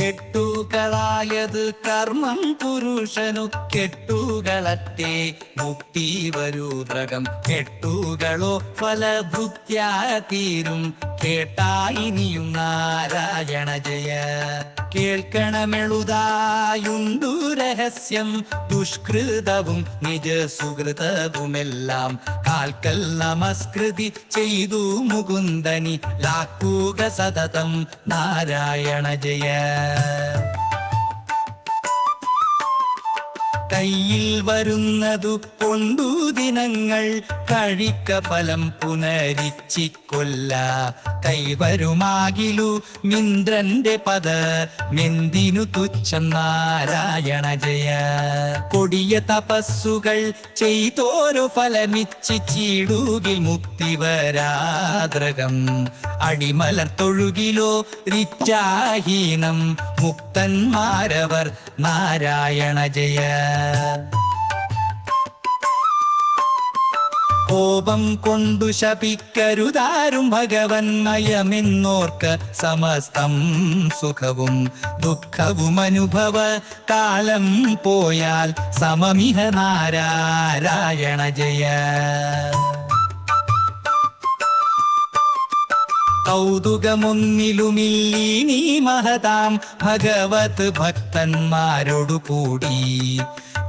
കെട്ടുകളായത് കർമ്മം പുരുഷനു കെട്ടുകളറ്റെ മുക്തി വരൂദ്രകം കെട്ടുകളോ ഫലഭുക്യാ തീരും. കേട്ടായിനിയും നാരായണ ജയ. കേൾക്കണമെഴുതായുണ്ടു രഹസ്യം. ദുഷ്കൃതവും നിജ സുഹൃതവുമെല്ലാം കാൽക്കൽ നമസ്കൃതി ചെയ്തു മുകുന്ദനി. ലാക്കുക സതതം നാരായണ ജയ. കയ്യിൽ വരുന്നതു കൊണ്ടു ദിനങ്ങൾ. കഴിക്ക ഫലം പുനരിച്ചിക്കൊല്ല കൈവരുമാകിലു മിന്ദ്രന്റെ പദ. മെന്തിനു തുച്ഛം നാരായണ ജയ. കൊടിയ തപസ്സുകൾ ചെയ്തോരു ഫലമിച്ചിടുകിൽ മുക്തി വരാദ്രകം അടിമലർ തൊഴുകിലോ റിച്ചാഹീനം മുക്തന്മാരവർ നാരായണ ജയ. കോപം കൊണ്ടു ശപിക്കരുതാരും ഭഗവൻ നയമെന്നോർക്ക് സമസ്തം സുഖവും ദുഃഖവും അനുഭവ കാലം പോയാൽ സമമിഹ നാരായണ ജയ. കൗതുകമൊന്നിലുമില്ലീ മഹതാം ഭഗവത് ഭക്തന്മാരോടു കൂടി.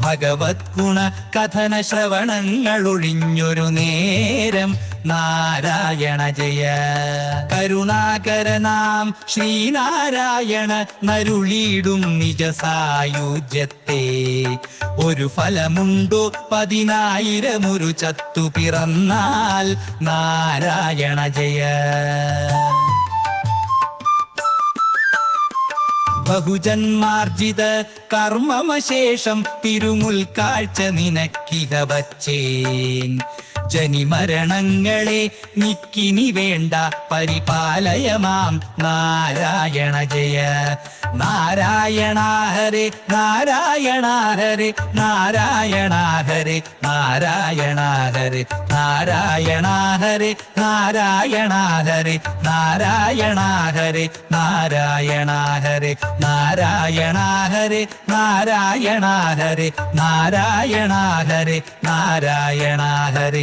ഭഗവത് ഗുണ കഥന ശ്രവണങ്ങൾ ഒഴിഞ്ഞൊരു നേരം നാരായണ ജയ. കരുണാകരനാം ശ്രീനാരായണ നരുളിയിടും നിജ സായുജ്യത്തെ. ഒരു ഫലമുണ്ടോ? പതിനായിരം ഒരു ചത്തു പിറന്നാൽ നാരായണ ജയ. ബഹുജന്മാർജിത കർമ്മമശേഷം തിരുമുൽക്കാഴ്ച നിനക്കിക വച്ചേൻ ജനിമരണങ്ങളെ നിക്കിനി വേണ്ട പരിപാലയമാം നാരായണ ജയ നാരായണ നാരായണാഹരെ നാരായണ നാരായണാഹരെ നാരായണ നാരായണാഹരെ നാരായണ നാരായണാഹരെ നാരായണ നാരായണാഹരെ നാരായണ നാരായണാഹരെ നാരായണ ഹരേ നാരായണ ഹരേ നാരായണ ഹരേ നാരായണ ഹരേ നാരായണ ഹരേ നാരായണ ഹരേ